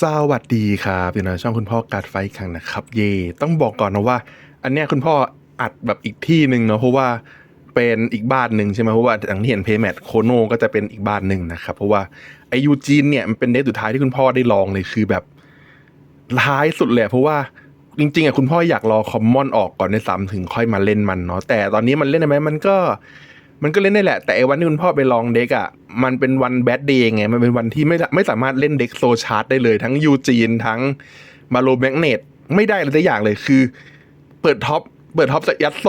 สวัสดีครับอยู่ในช่องคุณพ่อการไฟครั้งนะครับ เย่ต้องบอกก่อนนะว่า อันเนี้ยคุณพ่ออัดแบบอีกที่หนึ่งเนาะเพราะว่าเป็นอีกบ้านหนึ่งใช่ไหมเพราะว่าอย่างที่เห็นเพย์แมทโคโนก็จะเป็นอีกบ้านหนึ่งนะครับ เพราะว่าไอยูจีนเนี่ยมันเป็นเดทสุดท้ายที่คุณพ่อได้ลองเลยคือแบบท้ายสุดเลยเพราะว่าจริงๆอะคุณพ่ออยากรอคอมมอนออกก่อนในซ้ำถึงค่อยมาเล่นมันเนาะแต่ตอนนี้มันเล่นได้ไหมมันก็ มันก็เล่นได้แหละ แต่ไอ้วันที่คุณพ่อไปลองเด็กอะ มันเป็นวันแบดเดย์ไง มันเป็นวันที่ไม่ไม่สามารถเล่นเด็กโซชาร์ตได้เลยทั้งยูจีนทั้งมาโลแมกเนตไม่ได้เลยสักอย่างเลยคือ เปิดท็อปเปิดท็อปยัดโซ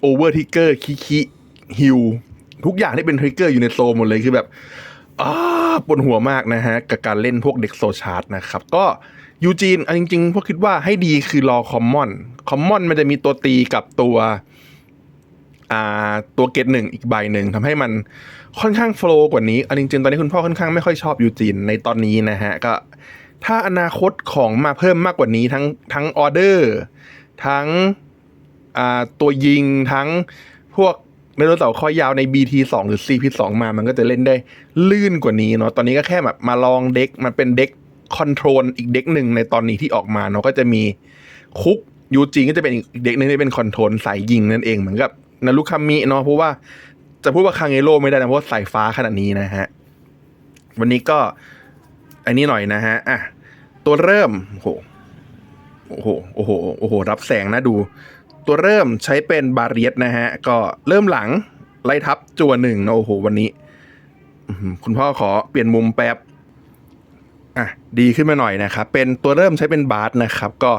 โอเวอร์ทิกเกอร์คิคิฮิวทุกอย่างที่เป็นทริกเกอร์อยู่ในโซหมดเลยคือแบบอ้าปวดหัวมากนะฮะ กับการเล่นพวกเด็กโซชาร์ตนะครับ ก็ยูจีนอันจริงๆพวกคิดว่าให้ดีคือรอคอมมอน คอมมอนมันจะมีตัวตีกับตัว ตัวเกตหนึ่งอีกใบหนึ่งทำให้มันค่อนข้างโฟล์กว่านี้อันจริงๆตอนนี้คุณพ่อค่อนข้างไม่ค่อยชอบยูจีนในตอนนี้นะฮะ ก็ถ้าอนาคตของมาเพิ่มมากกว่านี้ทั้งทั้งออเดอร์ทั้งตัวยิงทั้งพวกไดโนเสาร์คอยาวใน BT2 หรือ CP2 มามันก็จะเล่นได้ลื่นกว่านี้เนาะตอนนี้ก็แค่แบบมาลองเด็กมันเป็นเด็กคอนโทรลอีกเด็กหนึ่งในตอนนี้ที่ออกมาเนาะก็จะมีคุกยูจีก็จะเป็นอีกเด็กหนึ่งที่เป็นคอนโทรลสายยิงนั่นเองเหมือนกับ นารุคามิเนาะเพราะว่าจะพูดว่าคางเอโร่ไม่ได้นะเพราะว่าสายฟ้าขนาดนี้นะฮะ วันนี้ก็อันนี้หน่อยนะฮะอะตัวเริ่มโอ้โหโอ้โหโอ้โหโอ้โห รับแสงนะดู ตัวเริ่มใช้เป็นบาเรียสนะฮะ ก็เริ่มหลังไล่ทับจัวหนึ่งนะโอ้โห วันนี้คุณพ่อขอเปลี่ยนมุมแป๊บอะดีขึ้นมาหน่อยนะครับ เป็นตัวเริ่มใช้เป็นบาร์สนะครับ ก็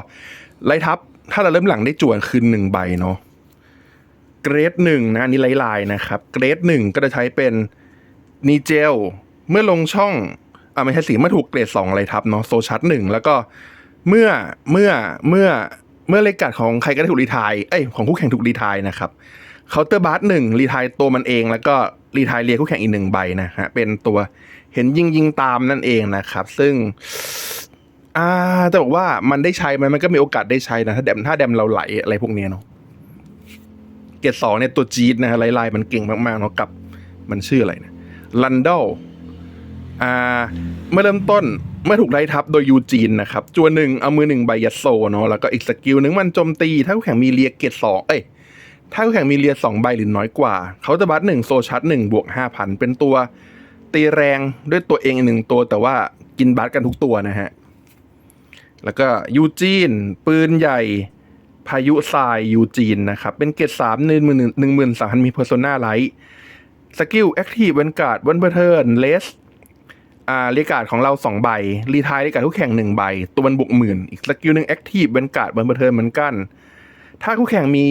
ไล่ทับ ถ้าเราเริ่มหลังได้จวนคืนหนึ่งใบเนาะ เกรดหนึ่งนะนนี้ไลายๆนะครับ เกรดหนึ่งก็จะใช้เป็นนีเจลเมื่อลงช่องอ่าไม่ใช่สิเมื่อถูกเกรดสองไล่ทับเนาะโซชัดหนึ่งแล้วก็เมื่อเมื่อเมื่อเมื่อเลกาดของใครก็ได้ถูกรีทายเอ้ยของคู่แข่งถูกรีทายนะครับเคาน์เตอร์บาร์หนึ่งรีทายตัวมันเอง แล้วก็รีทายเรียคู่แข่งอีกหนึ่งใบนะฮะเป็นตัวเห็นยิงยิงตามนั่นเองนะครับ ซึ่งอ่าจะบอกว่ามันได้ใช้ไหมมันก็มีโอกาสได้ใช้นะถ้าแดมถ้าแดมเราไหลอะไรพวกเนี้ยเนาะ เกรดสองเนี่ยตัวจี๊ดนะฮะไลายๆมันเก่งมากๆเนาะกับมันชื่ออะไรนะลันดอลอ่าเมื่อเริ่มต้นเมื่อถูกไล่ทับโดยยูจีนนะครับจัวหนึ่งเอามือหนึ่งใบยัดโซเนาะแล้วก็อีกสกิลหนึ่งมันโจมตี ถ้าคู่แข่งมีเรียเกรดสองเอ้ยถ้าคู่แข่งมีเรียสองใบหรือน้อยกว่า เขาจะบัตหนึ่งโซชัดหนึ่งบวกห้าพันเป็นตัว ตีแรงด้วยตัวเองอีกหนึ่งตัว แต่ว่ากินบัตกันทุกตัวนะฮะแล้วก็ยูจีน ปืนใหญ่ พายุทรายยูจีนนะครับ เป็นเกรดสามหนึ่งหมื่นหนึ่งหมื่นสามพันมีเพอร์โซนาไลท์สกิลแอคทีฟเวนการ์ดวันเบอร์เทิร์นเลสอ่าเรียการ์ดของเราสองใบ รีทายเรียการ์ดคู่แข่งหนึ่งใบ ตัวมันบวกหมื่น อีกสกิลหนึ่งแอคทีฟเวนการ์ดวันเบอร์เทิร์นเหมือนกัน ถ้าคู่แข่งมี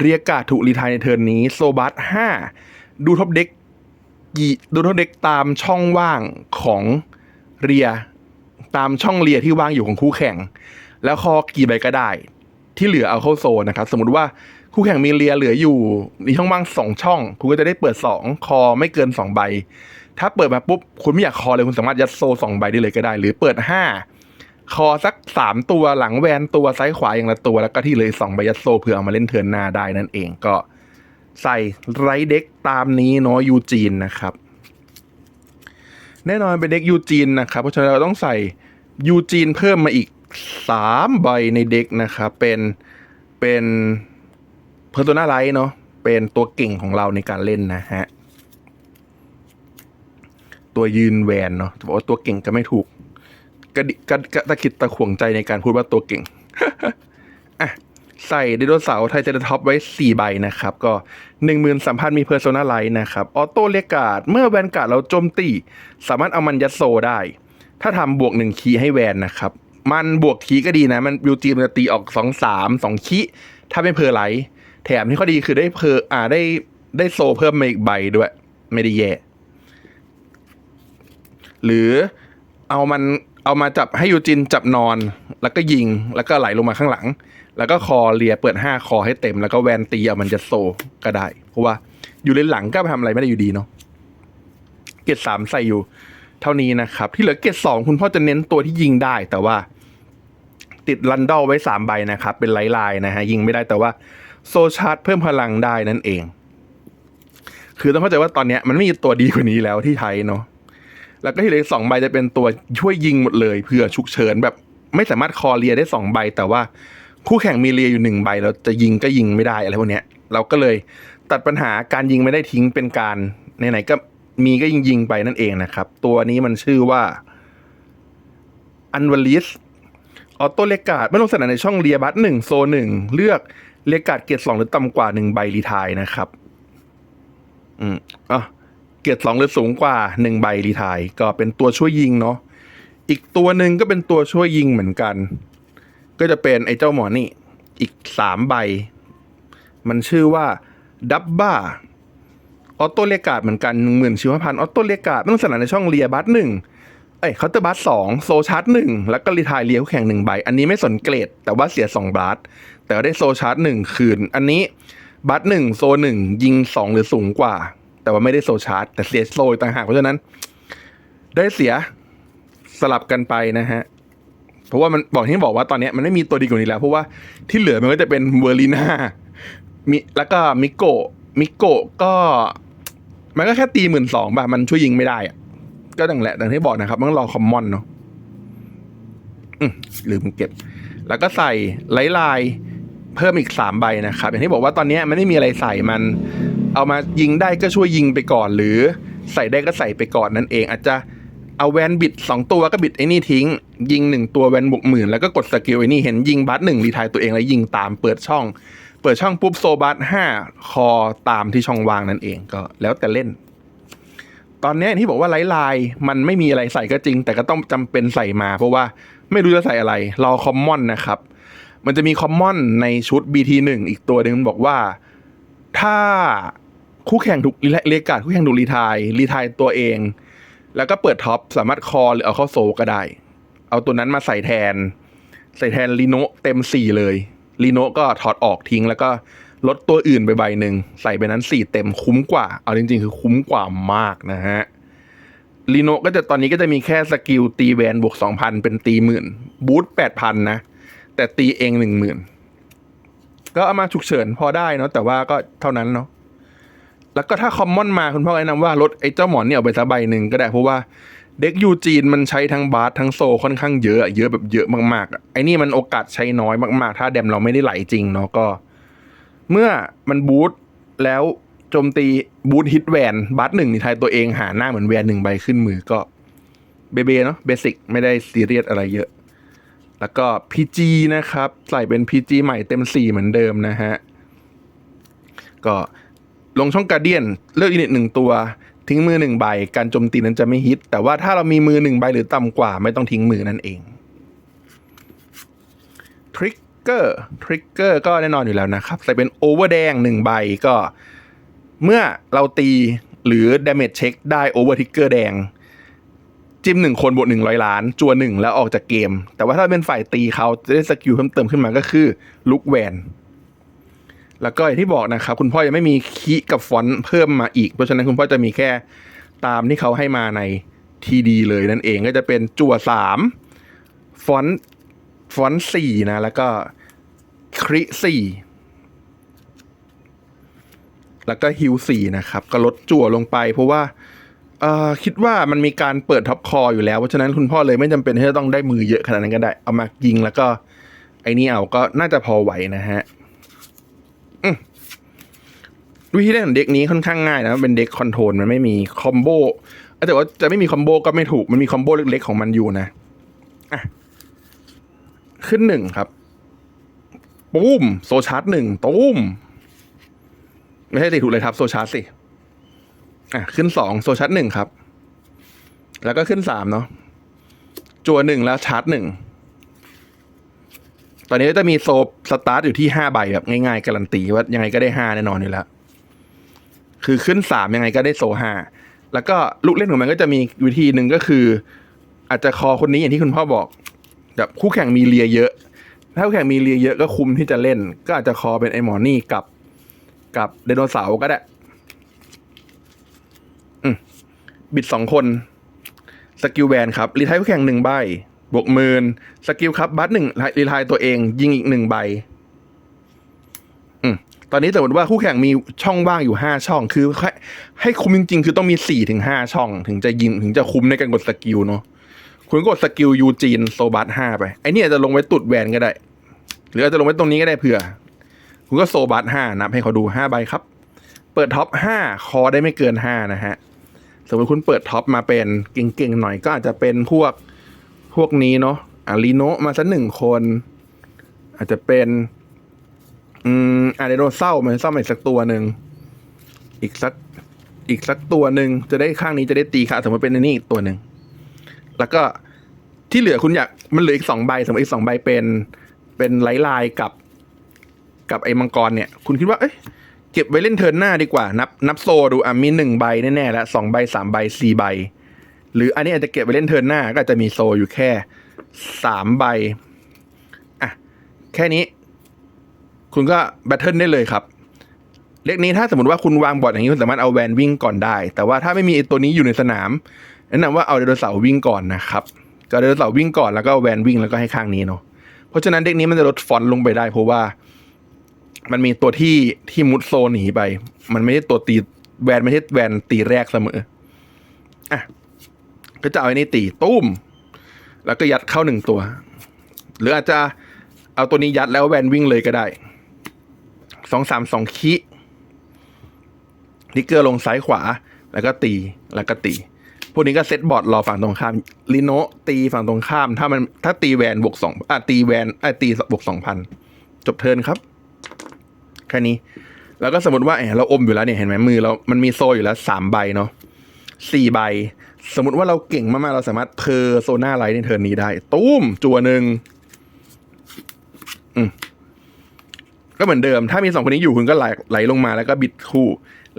เรียการ์ดถูกรีทายในเทิร์นนี้โซบัสห้าดูท็อปเด็กกี่ดูท็อปเด็กตามช่องว่างของเรียตามช่องเลียที่ว่างอยู่ของคู่แข่ง แล้วคอกี่ใบก็ได้ ที่เหลือเอาเข้าโซนนะครับ สมมติว่าคู่แข่งมีเลียเหลืออยู่มีช่องว่างสองช่อง คุณก็จะได้เปิดสองคอไม่เกินสองใบ ถ้าเปิดมาปุ๊บคุณไม่อยากคอเลยคุณสามารถยัดโซสองใบได้เลยก็ได้ หรือเปิดห้าคอสักสามตัวหลังแวนตัวซ้ายขวาอย่างละตัวแล้วก็ที่เหลยสองใบยัดโซเพื่อเอามาเล่นเทิร์นหน้าได้นั่นเองก็ใส่ไรเด็กตามนี้เนาะยูจีนนะครับ แน่นอนเป็นเด็กยูจีนนะครับ เพราะฉะนั้นเราต้องใส่ยูจีนเพิ่มมาอีก สามใบในเด็กนะครับ เป็นเป็นเพอร์โซนาไลท์เนาะเป็นตัวเก่งของเราในการเล่นนะฮะ ตัวยืนแวนเนาะจะบอกว่าตัวเก่งก็ไม่ถูกกระดิกระกระตะคิดตะขวงใจในการพูดว่าตัวเก่งอะใส่ไดโนเสาร์ไทเจอร์ท็อปไว้ 4 ใบนะครับ ก็ 13,000 มีเพอร์โซนาไลท์นะครับ ออโต้เรียกการ์ดเมื่อแวนการ์ดเราโจมตี สามารถเอามันยัดโซได้ ถ้าทำบวก 1 คีย์ให้แวนนะครับ มันบวกคีก็ดีนะ มันบิวจีมันจะตีออก2 3 2คีย์ถ้าไม่เพอร์ไลท์แถมที่ข้อดีคือได้เพออ่าได้ได้โซเพิ่มมาอีกใบด้วย ไม่ได้แย่หรือเอามันเอามาจับให้ยูจินจับนอน แล้วก็ยิงแล้วก็ไหลลงมาข้างหลัง แล้วก็คอเลียเปิดห้าคอให้เต็ม แล้วก็แวนตีเอามันจะโซก็ได้ เพราะว่าอยู่เลนหลังก็ไปทำอะไรไม่ได้อยู่ดีเนาะเกตสามใส่อยู่ เท่านี้นะครับ ที่เหลือเกตสองคุณพ่อจะเน้นตัวที่ยิงได้แต่ว่า ติดลันดอลไว้สามใบนะครับ เป็นไลลายนะฮะยิงไม่ได้แต่ว่าโซชาร์จเพิ่มพลังได้นั่นเอง คือต้องเข้าใจว่าตอนนี้มันไม่มีตัวดีกว่านี้แล้วที่ใช้เนาะแล้วก็ที่เหลือสองใบจะเป็นตัวช่วยยิงหมดเลยเผื่อฉุกเฉินแบบไม่สามารถคอเลียได้สองใบ แต่ว่าคู่แข่งมีเลียอยู่หนึ่งใบเราจะยิงก็ยิงไม่ได้อะไรพวกเนี้ยเราก็เลยตัดปัญหาการยิงไม่ได้ทิ้งเป็นการไหนๆก็มีก็ยิงยิงไปนั่นเองนะครับ ตัวนี้มันชื่อว่าอันวลิส ออโต้เลกาดไม่ลงสนามในช่องเลียบัตหนึ่งโซหนึ่งเลือกเลกาดเกียรติสองหรือต่ำกว่าหนึ่งใบรีทายนะครับ อืมอะเกียรติสองหรือสูงกว่าหนึ่งใบรีทายก็เป็นตัวช่วยยิงเนาะอีกตัวหนึ่งก็เป็นตัวช่วยยิงเหมือนกัน ก็จะเป็นไอ้เจ้าหมอนี่อีกสามใบ มันชื่อว่าดับบ้าออโต้เลกาดเหมือนกันหนึ่งหมื่นชิวพันออโต้เลกาดต้องสนานในช่องเลียบัตหนึ่ง เอ้ยเคาน์เตอร์บัตสองโซชาร์ตหนึ่งแล้วก็รีทายเลี้ยคู่แข่งหนึ่งใบ อันนี้ไม่สนเกรด แต่ว่าเสียสองบัตแต่ได้โซชาร์ตหนึ่งคืน อันนี้บัตหนึ่งโซหนึ่งยิงสองหรือสูงกว่า แต่ว่าไม่ได้โซชาร์ตแต่เสียโซต่างหากเพราะฉะนั้น ได้เสียสลับกันไปนะฮะเพราะว่ามันบอกที่บอกว่าตอนนี้มันไม่มีตัวดีกว่านี้แล้ว เพราะว่าที่เหลือมันก็จะเป็นเวอร์ลีนามิแล้วก็มิโกมิโกก็ มันก็แค่ตีหมื่นสองบาทมันช่วยยิงไม่ได้อะ ก็ดังแหละดังที่บอกนะครับต้องรอคอมมอนเนาะอืมลืมเก็บ แล้วก็ใส่ไลท์ไลน์เพิ่มอีกสามใบนะครับ อย่างที่บอกว่าตอนนี้มันไม่มีอะไรใส่มัน เอามายิงได้ก็ช่วยยิงไปก่อน หรือใส่ได้ก็ใส่ไปก่อนนั่นเอง อาจจะเอาแวนบิดสองตัวก็บิดไอ้นี่ทิ้ง ยิงหนึ่งตัวแวนบวกหมื่นแล้วก็กดสกิลไอ้นี่เห็นยิงบัตหนึ่งรีทายตัวเองแล้วยิงตามเปิดช่อง เปิดช่องปุ๊บโซบัตห้าคอตามที่ช่องวางนั่นเองก็แล้วแต่เล่น ตอนนี้ที่บอกว่าไลท์ไลน์มันไม่มีอะไรใส่ก็จริง แต่ก็ต้องจำเป็นใส่มาเพราะว่าไม่รู้จะใส่อะไรรอคอมมอนนะครับ มันจะมีคอมมอนในชุด BT1 อีกตัวหนึ่งมันบอกว่า ถ้าคู่แข่งถูกเรียกาดคู่แข่งถูกรีไทายรีไทายตัวเอง แล้วก็เปิดท็อปสามารถคอหรือเอาเข้าโซก็ได้ เอาตัวนั้นมาใส่แทน ใส่แทนลีโนเต็มสี่เลยลีโนก็ถอดออกทิ้งแล้วก็ ลดตัวอื่นไปใบหนึ่งใส่ไปนั้นสี่เต็มคุ้มกว่า เอาจริง ๆ คือคุ้มกว่ามากนะฮะลีโนก็จะตอนนี้ก็จะมีแค่สกิลตีแวนบวกสองพันเป็นตีหมื่นบูทแปดพันนะ แต่ตีเองหนึ่งหมื่นก็เอามาฉุกเฉินพอได้เนาะแต่ว่าก็เท่านั้นเนาะแล้วก็ถ้าคอมมอนมาคุณพ่อแนะนำว่าลดไอ้เจ้าหมอนเนี่ยออกไปสักใบหนึ่งก็ได้เพราะว่าเด็กยูจีนมันใช้ทั้งบาสทั้งโซค่อนข้างเยอะ เยอะแบบเยอะมากๆไอ้นี่มันโอกาสใช้น้อยมากๆ ถ้าแดมเราไม่ได้ไหลจริงเนาะก็ เมื่อมันบูทแล้วโจมตีบูทฮิตแวนบัสหนึ่งในไทยตัวเองหาหน้าเหมือนแวนหนึ่งใบขึ้นมือก็เบเบเนาะเบสิกไม่ได้ซีเรียสอะไรเยอะ แล้วก็ PG นะครับ ใส่เป็น PG ใหม่เต็มสี่เหมือนเดิมนะฮะ ก็ลงช่องการเดียนเลือกอินิตหนึ่งตัว ทิ้งมือหนึ่งใบ การโจมตีนั้นจะไม่ฮิต แต่ว่าถ้าเรามีมือหนึ่งใบหรือต่ำกว่าไม่ต้องทิ้งมือนั่นเอง เกอร์ทริกเกอร์ก็แน่นอนอยู่แล้วนะครับใส่เป็นโอเวอร์แดงหนึ่งใบก็ เมื่อเราตีหรือ damage check ได้โอเวอร์ทริกเกอร์แดง จิ้มหนึ่งคนบวกหนึ่งร้อยล้าน จัวหนึ่งแล้วออกจากเกม แต่ว่าถ้าเป็นฝ่ายตีเขาจะได้สกิลเพิ่มเติมขึ้นมาก็คือลุกแวนแล้วก็อย่างที่บอกนะครับ คุณพ่อยังไม่มีคีกับฟอนต์เพิ่มมาอีก เพราะฉะนั้นคุณพ่อจะมีแค่ตามที่เขาให้มาในทีดีเลยนั่นเองก็จะเป็นจั่วสามฟอนต์ ฟอนต์สี่นะ แล้วก็คริสี่แล้วก็ฮิวสี่นะครับ ก็ลดจั่วลงไป เพราะว่าคิดว่ามันมีการเปิดท็อปคออยู่แล้ว เพราะฉะนั้นคุณพ่อเลยไม่จำเป็นที่จะต้องได้มือเยอะขนาดนั้นก็ได้ เอามายิงแล้วก็ไอ้นี่เอาก็น่าจะพอไหวนะฮะวิธีเล่นของเด็กนี้ค่อนข้างง่ายนะ เป็นเด็กคอนโทรลมันไม่มีคอมโบแต่ว่าจะไม่มีคอมโบก็ไม่ถูก มันมีคอมโบเล็กๆของมันอยู่นะ อะ ขึ้นหนึ่งครับปุ้มโซชาร์ตหนึ่งตุ้มไม่ใช่สิถูกเลยครับ โซชาร์ตสิอะขึ้นสองโซชาร์ตหนึ่งครับ แล้วก็ขึ้นสามเนาะจัวหนึ่งแล้วชาร์ตหนึ่งตอนนี้จะมีโซสตาร์ทอยู่ที่ห้าใบแบบง่ายๆ การันตีว่ายังไงก็ได้ห้าแน่นอนอยู่แล้ว คือขึ้นสามยังไงก็ได้โซห้าแล้วก็ลูกเล่นของมันก็จะมีวิธีหนึ่งก็คือ อาจจะคอคนนี้อย่างที่คุณพ่อบอก แบบคู่แข่งมีเลียเยอะ ถ้าคู่แข่งมีเลียเยอะก็คุ้มที่จะเล่น ก็อาจจะคอเป็นไอหมอนี่กับ กับไดโนเสาร์ก็ได้บิดสองคนสกิลแวนครับรีทายคู่แข่งหนึ่งใบบวกหมื่นสกิลครับบัตหนึ่งรีทายตัวเอง ยิงอีกหนึ่งใบตอนนี้สมมติว่าคู่แข่งมีช่องว่างอยู่ห้าช่อง คือให้ให้คุมจริง ๆ คือต้องมีสี่ถึงห้าช่อง ถึงจะยิงถึงจะคุ้มในการกดสกิลเนาะ คุณกดสกิลยูจีนโซบัสห้าไป ไอเนี่ยจะลงไว้ตุดแวนก็ได้ หรืออาจจะลงไว้ตรงนี้ก็ได้เผื่อ คุณก็โซบัสห้านับให้เขาดูห้าใบครับ เปิดท็อปห้าคอได้ไม่เกินห้านะฮะ สมมติคุณเปิดท็อปมาเป็นเก่งๆหน่อยก็อาจจะเป็นพวกพวกนี้เนาะอารีโนะมาสักหนึ่งคน อาจจะเป็นอืมอาไดโนเศร้ามันเศร้าอีกสักตัวหนึ่งอีกสักอีกสักตัวหนึ่งจะได้ข้างนี้จะได้ตีขาสมมติเป็นนนี้อีกตัวหนึ่ง แล้วก็ที่เหลือคุณอยากมันเหลืออีกสองใบสมมติอีกสองใบเป็น เป็นไลท์ไลน์กับ กับไอ้มังกรเนี่ย คุณคิดว่า เอ้ยเก็บไว้เล่นเทิร์นหน้าดีกว่า นับ นับโซดูอะมีหนึ่งใบแน่ๆแล้วสองใบสามใบสี่ใบ หรืออันนี้อาจจะเก็บไว้เล่นเทิร์นหน้า ก็อาจจะมีโซอยู่แค่สามใบอะแค่นี้ คุณก็แบทเทิลได้เลยครับเลขนี้ถ้าสมมติว่าคุณวางบอร์ดอย่างนี้คุณสามารถเอาแวนวิ่งก่อนได้ แต่ว่าถ้าไม่มีไอ้ตัวนี้อยู่ในสนาม แนะนำว่าเอาไดโนเสาร์วิ่งก่อนนะครับก็เอาไดโนเสาร์วิ่งก่อนแล้วก็แวนวิ่งแล้วก็ให้ข้างนี้เนาะเพราะฉะนั้นเด็กนี้มันจะลดฟอนต์ลงไปได้ เพราะว่า มันมีตัวที่ที่มุดโซนหนีไป มันไม่ใช่ตัวตีแวนไม่ใช่แวนตีแรกเสมออะก็จะเอาไอ้นี่ตีตุ้ม แล้วก็ยัดเข้าหนึ่งตัว หรืออาจจะเอาตัวนี้ยัดแล้วแวนวิ่งเลยก็ได้สองสามสองคินิกเกอร์ลงซ้ายขวา แล้วก็ตีแล้วก็ตี พวกนี้ก็เซตบอร์ดรอฝั่งตรงข้ามลิโนตีฝั่งตรงข้าม ถ้ามันถ้าตีแวนบวกสองอะตีแวนอะตีบวกสองพันจบเทินครับแค่นี้ แล้วก็สมมติว่าเออเราอมอยู่แล้วเนี่ยเห็นไหมมือเรา มันมีโซอยู่แล้วสามใบเนาะสี่ใบ สมมติว่าเราเก่งมากๆ เราสามารถเพอร์โซน่าไลท์ในเทิร์นนี้ได้ ตุ้มจัวหนึ่งอืมก็เหมือนเดิม ถ้ามีสองคนนี้อยู่คุณก็ไหลไหลลงมาแล้วก็บิดคู่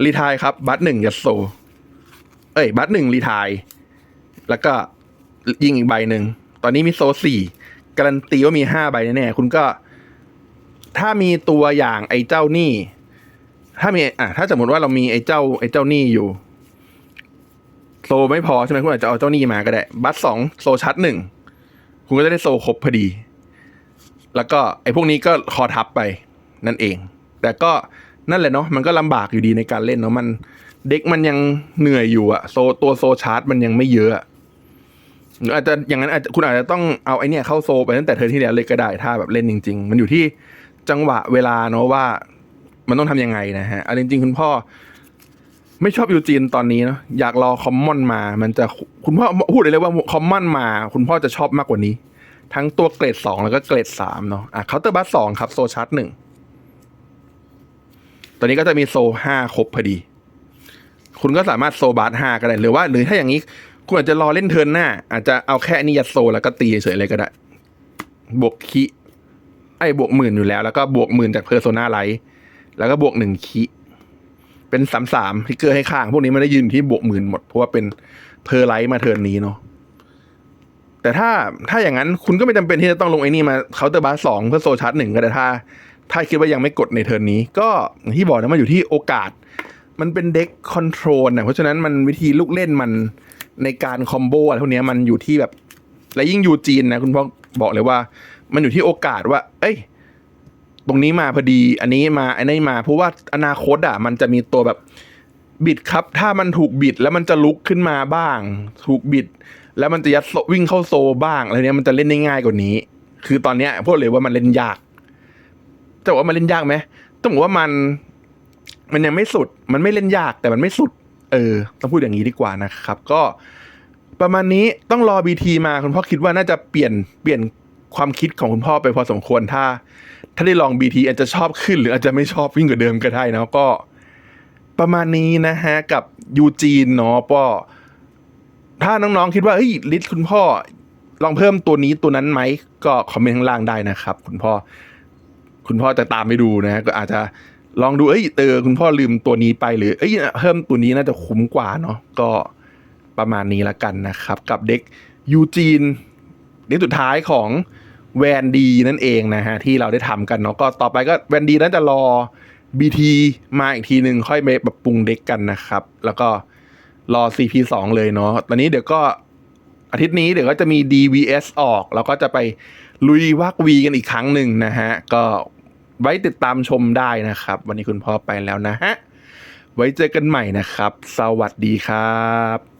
รีทายครับ บัตหนึ่งยัดโซ เอ้ยบัตหนึ่งรีทายแล้วก็ยิงอีกใบหนึ่ง ตอนนี้มีโซสี่การันตีว่ามีห้าใบแน่ๆคุณก็ ถ้ามีตัวอย่างไอ้เจ้านี่ ถ้ามีอะถ้าสมมติว่าเรามีไอ้เจ้า ไอ้เจ้านี่อยู่โซไม่พอใช่ไหมคุณอาจจะเอาเจ้านี่มาก็ได้ บัตสองโซชัดหนึ่งคุณก็จะได้โซครบพอดี แล้วก็ไอ้พวกนี้ก็คอทับไปนั่นเอง แต่ก็นั่นแหละเนาะมันก็ลำบากอยู่ดีในการเล่นเนาะมัน เด็กมันยังเหนื่อยอยู่อะโซตัวโซชาร์จมันยังไม่เยอะอะหรืออาจจะอย่างนั้นอาจจะคุณอาจจะต้องเอาไอเนี่ยเข้าโซไปตั้งแต่เธอที่แล้วเลยก็ได้ถ้าแบบเล่นจริง ๆ มันอยู่ที่จังหวะเวลาเนาะว่า มันต้องทำยังไงนะฮะอันจริงๆคุณพ่อ ไม่ชอบยูจีนตอนนี้เนาะอยากรอคอมมอนมา มันจะคุณพ่อพูดเลยว่าคอมมอนมา คุณพ่อจะชอบมากกว่านี้ ทั้งตัวเกรดสองแล้วก็เกรดสามเนาะอะเคาน์เตอร์บัสสองครับโซชาร์จหนึ่งตอนนี้ก็จะมีโซห้าครบพอดี คุณก็สามารถโซบาร์ห้าก็ได้ หรือว่าหรือถ้าอย่างนี้คุณอาจจะรอเล่นเทิร์นหน้า อาจจะเอาแค่นี้ยัดโซแล้วก็ตีเฉยๆเลยก็ได้ บวกคิไอ้บวกหมื่นอยู่แล้ว แล้วก็บวกหมื่นจากเพอร์โซนาไลท์แล้วก็บวกหนึ่งคิเป็นสามสามทิกเกอร์ให้ข้าง พวกนี้ไม่ได้ยืนที่บวกหมื่นหมด เพราะว่าเป็นเพอร์ไลท์มาเทิร์นนี้เนาะแต่ถ้าถ้าอย่างนั้นคุณก็ไม่จำเป็นที่จะต้องลงไอ้นี่มาเคาน์เตอร์บาร์สองเพื่อโซชาร์จหนึ่งก็ได้ถ้า ถ้าคิดว่ายังไม่กดในเทิร์นนี้ ก็ที่บอกนะมันอยู่ที่โอกาส มันเป็นเด็กคอนโทรลนะเพราะฉะนั้นมันวิธีลูกเล่นมันในการคอมโบอะไรพวกนี้มันอยู่ที่แบบ และยิ่งอยู่จีนนะคุณพ่อบอกเลยว่า มันอยู่ที่โอกาสว่า เอ้ย ตรงนี้มาพอดี อันนี้มาอันนี้มา เพราะว่าอนาคตอะ มันจะมีตัวแบบบิดครับ ถ้ามันถูกบิดแล้วมันจะลุกขึ้นมาบ้าง ถูกบิด แล้วมันจะยัดโซวิ่งเข้าโซบ้างอะไรเนี้ยมันจะเล่นได้ง่ายกว่านี้ คือตอนเนี้ยพูดเลยว่ามันเล่นยากจะบอกว่ามันเล่นยากไหมต้องบอกว่ามัน มันยังไม่สุด มันไม่เล่นยากแต่มันไม่สุด เออ ต้องพูดอย่างนี้ดีกว่านะครับ ก็ประมาณนี้ต้องรอบีทีมาคุณพ่อคิดว่าน่าจะเปลี่ยนเปลี่ยนความคิดของคุณพ่อไปพอสมควรถ้า ถ้าได้ลอง BT อาจจะชอบขึ้น หรืออาจจะไม่ชอบวิ่งกว่าเดิมก็ได้นะก็ ประมาณนี้นะฮะ กับยูจีนเนาะก็ถ้าน้องๆคิดว่าเฮ้ยลิสคุณพ่อ ลองเพิ่มตัวนี้ตัวนั้นไหม ก็คอมเมนต์ข้างล่างได้นะครับ คุณพ่อ คุณพ่อจะตามไปดูนะ ก็อาจจะ ลองดูเอ้ยเออคุณพ่อลืมตัวนี้ไปหรือเอ้ยเพิ่มตัวนี้น่าจะคุ้มกว่าเนาะก็ประมาณนี้ละกันนะครับ กับเด็กยูจีนเด็กสุดท้ายของแวนดีนั่นเองนะฮะที่เราได้ทำกันเนาะก็ต่อไปก็แวนดีน่าจะรอ BT มาอีกทีหนึ่งค่อยไปปรับปรุงเด็กกันนะครับ แล้วก็รอ CP2 เลยเนาะตอนนี้เดี๋ยวก็อาทิตย์นี้เดี๋ยวก็จะมี DVS ออก แล้วก็จะไปลุยวักวีกันอีกครั้งหนึ่งนะฮะ ก็ ไว้ติดตามชมได้นะครับ วันนี้คุณพ่อไปแล้วนะฮะ ไว้เจอกันใหม่นะครับ สวัสดีครับ